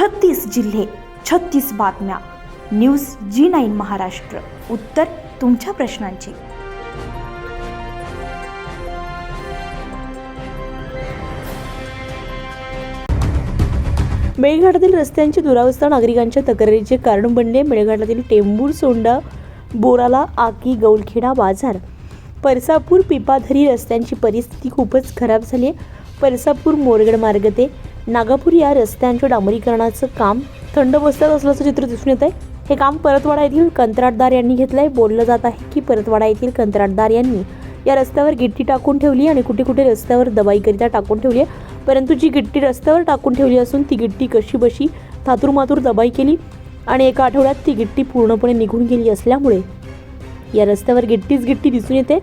छत्तीस जिल्हे छत्तीस बातम्या. News G nine Maharashtra. उत्तर तुमच्या प्रश्नांची. मेळघाटातील रस्त्यांची दुरावस्था नागरिकांच्या तक्रारीचे कारण बनले. मेळघाटातील टेंबूर सोंडा बोराला आकी गौलखेडा बाजार परसापूर पिपाधरी रस्त्यांची परिस्थिती खूपच खराब झाली आहे. परसापूर मोरगड मार्ग ते नागापूर या रस्त्यांच्या डांबरीकरणाचं काम थंड बसल्यात असल्याचं चित्र दिसून येत आहे हे काम परतवाडा येथील कंत्राटदार यांनी घेतलंय. बोललं जात आहे की परतवाडा येथील कंत्राटदार यांनी या रस्त्यावर गिट्टी टाकून ठेवली आणि कुठे कुठे रस्त्यावर दबाईकरिता टाकून ठेवली आहे. परंतु जी गिट्टी रस्त्यावर टाकून ठेवली असून ती गिट्टी कशी बशी थातूरमातूर दबाई केली आणि एका आठवड्यात ती गिट्टी पूर्णपणे निघून गेली असल्यामुळे या रस्त्यावर गिट्टीच गिट्टी दिसून येते.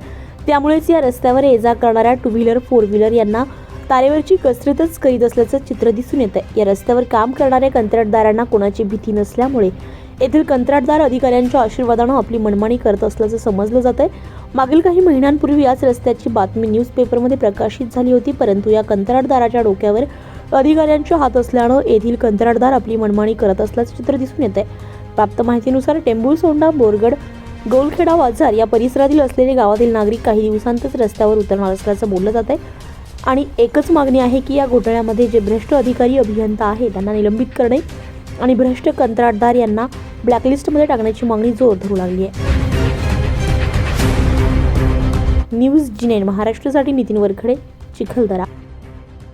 त्यामुळेच या रस्त्यावर ये जा करणाऱ्या टू व्हीलर फोर व्हीलर यांना तारेवरची कसरतच करीत असल्याचं चित्र दिसून येत आहे या रस्त्यावर काम करणाऱ्या कंत्राटदारांना कोणाची भीती नसल्यामुळे येथील कंत्राटदार अधिकाऱ्यांच्या आशीर्वादानं आपली मनमानी करत असल्याचं समजलं जात आहे मागील काही महिन्यांपूर्वी याच रस्त्याची बातमी न्यूजपेपरमध्ये प्रकाशित झाली होती परंतु या कंत्राटदाराच्या डोक्यावर अधिकाऱ्यांच्या हात असल्यानं येथील कंत्राटदार आपली मनमानी करत असल्याचं चित्र दिसून येत आहे प्राप्त माहितीनुसार टेंभूर सोंडा बोरगड गौलखेडा वाझार या परिसरातील असलेले गावातील नागरिक काही दिवसांतच रस्त्यावर उतरणार असल्याचं बोललं जात आहे आणि एकच मागणी आहे की या घोटाळ्यामध्ये जे भ्रष्ट अधिकारी अभियंता आहे त्यांना निलंबित करणे आणि भ्रष्ट कंत्राटदार यांना ब्लॅकलिस्टमध्ये टाकण्याची मागणी जोर धरू लागली आहे. न्यूज जिनेन महाराष्ट्रासाठी नितीन वरखडे चिखलदरा.